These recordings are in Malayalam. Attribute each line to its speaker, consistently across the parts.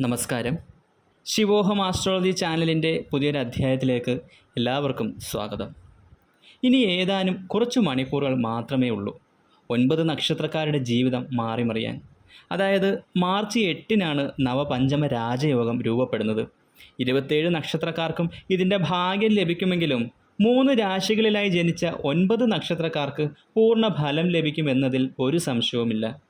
Speaker 1: നമസ്കാരം. ശിവോഹം ആസ്ട്രോളജി ചാനലിന്റെ പുതിയൊരു അധ്യായത്തിലേക്ക് എല്ലാവർക്കും സ്വാഗതം. ഇനി ഏതാനും കുറച്ച് മണിക്കൂറുകൾ മാത്രമേ ഉള്ളൂ. ഒൻപത് നക്ഷത്രക്കാരുടെ ജീവിതം മാറിമറിയാൻ. അതായത് മാർച്ച് എട്ടിനാണ് നവപഞ്ചമ രാജയോഗം രൂപപ്പെടുന്നത്. ഇരുപത്തേഴ് നക്ഷത്രക്കാർക്കും ഇതിന്റെ ഭാഗ്യം ലഭിക്കുമെങ്കിലും മൂന്ന് രാശികളിലായി ജനിച്ച ഒൻപത് നക്ഷത്രക്കാർക്ക് പൂർണ ഫലം ലഭിക്കുമെന്നതിൽ ഒരു സംശയവുമില്ല.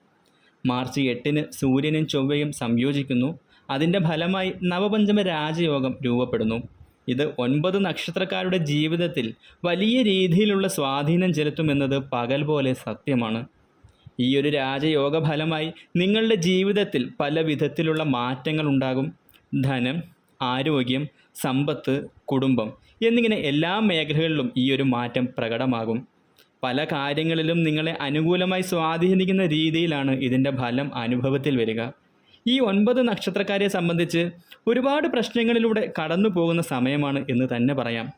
Speaker 1: മാർച്ച് എട്ടിന് സൂര്യനും ചൊവ്വയും സംയോജിക്കുന്നു. അതിന്റെ ഫലമായി നവപഞ്ചമ രാജയോഗം രൂപപ്പെടുന്നു. ഇത് ഒൻപത് നക്ഷത്രക്കാരുടെ ജീവിതത്തിൽ വലിയ രീതിയിലുള്ള സ്വാധീനം ചെലുത്തുമെന്നത് പകൽ പോലെ സത്യമാണ്. ഈ ഒരു രാജയോഗ ഫലമായി നിങ്ങളുടെ ജീവിതത്തിൽ പല വിധത്തിലുള്ള മാറ്റങ്ങൾ ഉണ്ടാകും. ധനം ആരോഗ്യം സമ്പത്ത് കുടുംബം എന്നിങ്ങനെ എല്ലാ മേഖലകളിലും ഈ ഒരു മാറ്റം പ്രകടമാകും. പല കാര്യങ്ങളിലും നിങ്ങളെ അനുകൂലമായി സ്വാധീനിക്കുന്ന രീതിയിലാണ് ഇതിന്റെ ഫലം അനുഭവത്തിൽ വരിക. ഈ ഒൻപത് നക്ഷത്രക്കാരെ സംബന്ധിച്ച് ഒരുപാട് പ്രശ്നങ്ങളിലൂടെ കടന്നു പോകുന്ന സമയമാണ് എന്ന് തന്നെ പറയാം.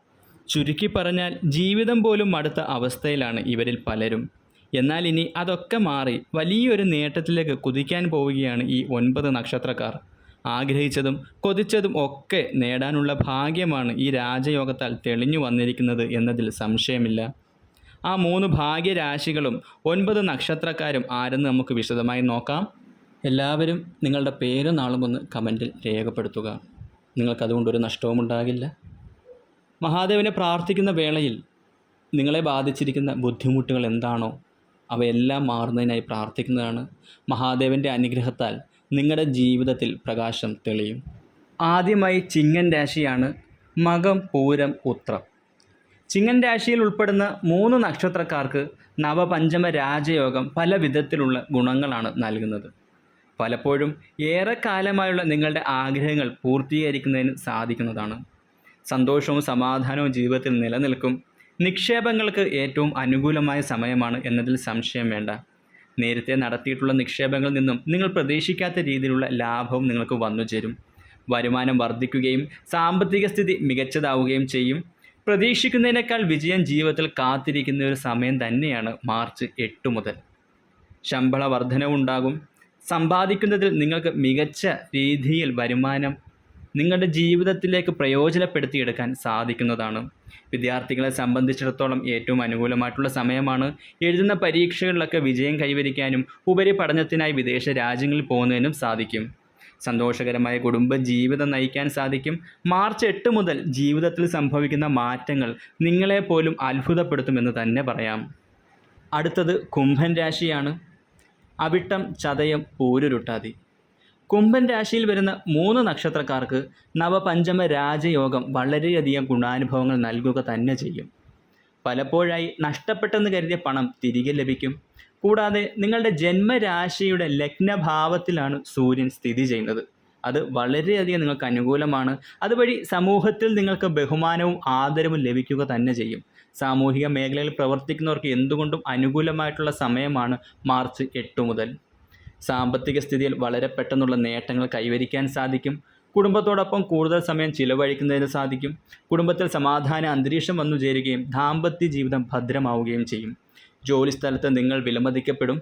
Speaker 1: ചുരുക്കി പറഞ്ഞാൽ ജീവിതം പോലും അടുത്ത അവസ്ഥയിലാണ് ഇവരിൽ പലരും. എന്നാൽ ഇനി അതൊക്കെ മാറി വലിയൊരു നേട്ടത്തിലേക്ക് കുതിക്കാൻ പോവുകയാണ് ഈ ഒൻപത് നക്ഷത്രക്കാർ. ആഗ്രഹിച്ചതും കൊതിച്ചതും ഒക്കെ നേടാനുള്ള ഭാഗ്യമാണ് ഈ രാജയോഗത്താൽ തെളിഞ്ഞു വന്നിരിക്കുന്നത് എന്നതിൽ സംശയമില്ല. ആ മൂന്ന് ഭാഗ്യരാശികളും ഒൻപത് നക്ഷത്രക്കാരും ആരെന്ന് നമുക്ക് വിശദമായി നോക്കാം. എല്ലാവരും നിങ്ങളുടെ പേരും നാളും ഒന്ന് കമന്റിൽ രേഖപ്പെടുത്തുക. നിങ്ങൾക്കതുകൊണ്ടൊരു നഷ്ടവും ഉണ്ടാകില്ല മഹാദേവനെ പ്രാർത്ഥിക്കുന്ന വേളയിൽ നിങ്ങളെ ബാധിച്ചിരിക്കുന്ന ബുദ്ധിമുട്ടുകൾ എന്താണോ അവയെല്ലാം മാറുന്നതിനായി പ്രാർത്ഥിക്കുന്നതാണ് മഹാദേവന്റെ അനുഗ്രഹത്താൽ നിങ്ങളുടെ ജീവിതത്തിൽ പ്രകാശം തെളിയും. ആദ്യമായി ചിങ്ങൻ രാശിയാണ് മകം പൂരം ഉത്രം. ചിങ്ങൻ രാശിയിൽ ഉൾപ്പെടുന്ന മൂന്ന് നക്ഷത്രക്കാർക്ക് നവപഞ്ചമ രാജയോഗം പല വിധത്തിലുള്ള ഗുണങ്ങളാണ് നൽകുന്നത്. പലപ്പോഴും ഏറെക്കാലമായുള്ള നിങ്ങളുടെ ആഗ്രഹങ്ങൾ പൂർത്തീകരിക്കുന്നതിന് സാധിക്കുന്നതാണ്. സന്തോഷവും സമാധാനവും ജീവിതത്തിൽ നിലനിൽക്കും. നിക്ഷേപങ്ങൾക്ക് ഏറ്റവും അനുകൂലമായ സമയമാണ് എന്നതിൽ സംശയം വേണ്ട. നേരത്തെ നടത്തിയിട്ടുള്ള നിക്ഷേപങ്ങളിൽ നിന്നും നിങ്ങൾ പ്രതീക്ഷിക്കാത്ത രീതിയിലുള്ള ലാഭവും നിങ്ങൾക്ക് വന്നു ചേരും. വരുമാനം വർദ്ധിക്കുകയും സാമ്പത്തിക സ്ഥിതി മികച്ചതാവുകയും ചെയ്യും. പ്രതീക്ഷിക്കുന്നതിനേക്കാൾ വിജയം ജീവിതത്തിൽ കാത്തിരിക്കുന്ന ഒരു സമയം തന്നെയാണ് മാർച്ച് എട്ട് മുതൽ. ശമ്പള വർധനവുണ്ടാകും. സമ്പാദിക്കുന്നതിൽ നിങ്ങൾക്ക് മികച്ച രീതിയിൽ വരുമാനം നിങ്ങളുടെ ജീവിതത്തിലേക്ക് പ്രയോജനപ്പെടുത്തിയെടുക്കാൻ സാധിക്കുന്നതാണ്. വിദ്യാർത്ഥികളെ സംബന്ധിച്ചിടത്തോളം ഏറ്റവും അനുകൂലമായിട്ടുള്ള സമയമാണ്. എഴുതുന്ന പരീക്ഷകളിലൊക്കെ വിജയം കൈവരിക്കാനും ഉപരിപഠനത്തിനായി വിദേശ രാജ്യങ്ങളിൽ പോകുന്നതിനും സാധിക്കും. സന്തോഷകരമായ കുടുംബ ജീവിതം നയിക്കാൻ സാധിക്കും. മാർച്ച് എട്ട് മുതൽ ജീവിതത്തിൽ സംഭവിക്കുന്ന മാറ്റങ്ങൾ നിങ്ങളെപ്പോലും അത്ഭുതപ്പെടുത്തുമെന്ന് തന്നെ പറയാം. അടുത്തത് കുംഭൻ രാശിയാണ്. അവിട്ടം ചതയം പൂരുരുട്ടാതി. കുംഭൻ രാശിയിൽ വരുന്ന മൂന്ന് നക്ഷത്രക്കാർക്ക് നവപഞ്ചമ രാജയോഗം വളരെയധികം ഗുണാനുഭവങ്ങൾ നൽകുക തന്നെ ചെയ്യും. പലപ്പോഴായി നഷ്ടപ്പെട്ടെന്ന് കരുതിയ പണം തിരികെ ലഭിക്കും. കൂടാതെ നിങ്ങളുടെ ജന്മരാശിയുടെ ലഗ്നഭാവത്തിലാണ് സൂര്യൻ സ്ഥിതി ചെയ്യുന്നത്. അത് വളരെയധികം നിങ്ങൾക്ക് അനുകൂലമാണ്. അതുവഴി സമൂഹത്തിൽ നിങ്ങൾക്ക് ബഹുമാനവും ആദരവും ലഭിക്കുക തന്നെ ചെയ്യും. സാമൂഹിക മേഖലയിൽ പ്രവർത്തിക്കുന്നവർക്ക് എന്തുകൊണ്ടും അനുകൂലമായിട്ടുള്ള സമയമാണ് മാർച്ച് എട്ട് മുതൽ. സാമ്പത്തിക സ്ഥിതിയിൽ വളരെ പെട്ടെന്നുള്ള നേട്ടങ്ങൾ കൈവരിക്കാൻ സാധിക്കും. കുടുംബത്തോടൊപ്പം കൂടുതൽ സമയം ചിലവഴിക്കുന്നതിന് സാധിക്കും. കുടുംബത്തിൽ സമാധാന അന്തരീക്ഷം വന്നു ചേരുകയും ദാമ്പത്യ ജീവിതം ഭദ്രമാവുകയും ചെയ്യും. ജോലിസ്ഥലത്ത് നിങ്ങൾ വിലമതിക്കപ്പെടും.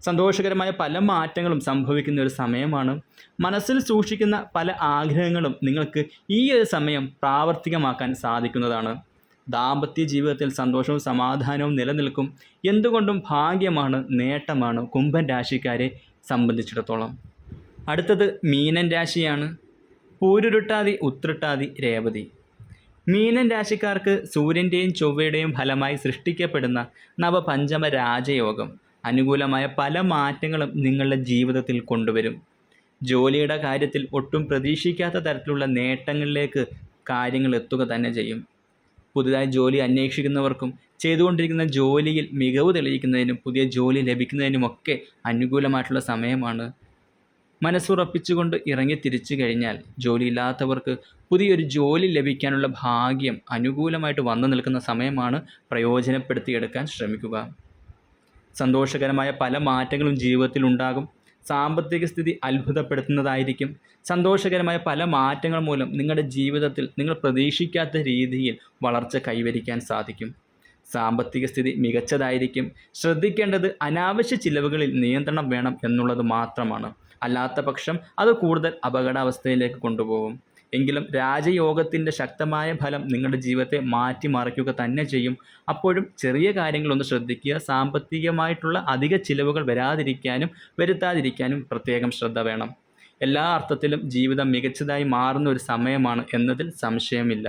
Speaker 1: സന്തോഷകരമായ പല മാറ്റങ്ങളും സംഭവിക്കുന്ന ഒരു സമയമാണ്. മനസ്സിൽ സൂക്ഷിക്കുന്ന പല ആഗ്രഹങ്ങളും നിങ്ങൾക്ക് ഈ ഒരു സമയം പ്രാവർത്തികമാക്കാൻ സാധിക്കുന്നതാണ്. ദാമ്പത്യ ജീവിതത്തിൽ സന്തോഷവും സമാധാനവും നിലനിൽക്കും. എന്തുകൊണ്ടും ഭാഗ്യമാണ് നേട്ടമാണ് കുംഭൻ രാശിക്കാരെ സംബന്ധിച്ചിടത്തോളം. അടുത്തത് മീനൻ രാശിയാണ്. പൂരുരുട്ടാതി ഉത്രട്ടാതി രേവതി. മീനൻ രാശിക്കാർക്ക് സൂര്യന്റെയും ചൊവ്വയുടെയും ഫലമായി സൃഷ്ടിക്കപ്പെടുന്ന നവപഞ്ചമ രാജയോഗം അനുകൂലമായ പല മാറ്റങ്ങളും നിങ്ങളുടെ ജീവിതത്തിൽ കൊണ്ടുവരും. ജോലിയുടെ കാര്യത്തിൽ ഒട്ടും പ്രതീക്ഷിക്കാത്ത തരത്തിലുള്ള നേട്ടങ്ങളിലേക്ക് കാര്യങ്ങൾ എത്തുക തന്നെ ചെയ്യും. പുതുതായി ജോലി അന്വേഷിക്കുന്നവർക്കും ചെയ്തുകൊണ്ടിരിക്കുന്ന ജോലിയിൽ മികവ് തെളിയിക്കുന്നതിനും പുതിയ ജോലി ലഭിക്കുന്നതിനുമൊക്കെ അനുകൂലമായിട്ടുള്ള സമയമാണ്. മനസ്സുറപ്പിച്ചുകൊണ്ട് ഇറങ്ങി തിരിച്ചു കഴിഞ്ഞാൽ ജോലിയില്ലാത്തവർക്ക് പുതിയൊരു ജോലി ലഭിക്കാനുള്ള ഭാഗ്യം അനുകൂലമായിട്ട് വന്നു നിൽക്കുന്ന സമയമാണ് പ്രയോജനപ്പെടുത്തിയെടുക്കാൻ ശ്രമിക്കുക. സന്തോഷകരമായ പല മാറ്റങ്ങളും ജീവിതത്തിൽ ഉണ്ടാകും സാമ്പത്തിക സ്ഥിതി അത്ഭുതപ്പെടുത്തുന്നതായിരിക്കും. സന്തോഷകരമായ പല മാറ്റങ്ങൾ മൂലം നിങ്ങളുടെ ജീവിതത്തിൽ നിങ്ങൾ പ്രതീക്ഷിക്കാത്ത രീതിയിൽ വളർച്ച കൈവരിക്കാൻ സാധിക്കും. സാമ്പത്തിക സ്ഥിതി മികച്ചതായിരിക്കും. ശ്രദ്ധിക്കേണ്ടത് അനാവശ്യ ചിലവുകളിൽ നിയന്ത്രണം വേണം എന്നുള്ളത് മാത്രമാണ്. അല്ലാത്ത പക്ഷം അത് കൂടുതൽ അപകടാവസ്ഥയിലേക്ക് കൊണ്ടുപോകും. എങ്കിലും രാജയോഗത്തിന്റെ ശക്തമായ ഫലം നിങ്ങളുടെ ജീവിതത്തെ മാറ്റിമറിക്കുക തന്നെ ചെയ്യും. അപ്പോഴും ചെറിയ കാര്യങ്ങളൊന്ന് ശ്രദ്ധിക്കുക. സാമ്പത്തികമായിട്ടുള്ള അധിക ചിലവുകൾ വരാതിരിക്കാനും വരുത്താതിരിക്കാനും പ്രത്യേകം ശ്രദ്ധ വേണം. എല്ലാ അർത്ഥത്തിലും ജീവിതം മികച്ചതായി മാറുന്ന ഒരു സമയമാണ് എന്നതിൽ സംശയമില്ല.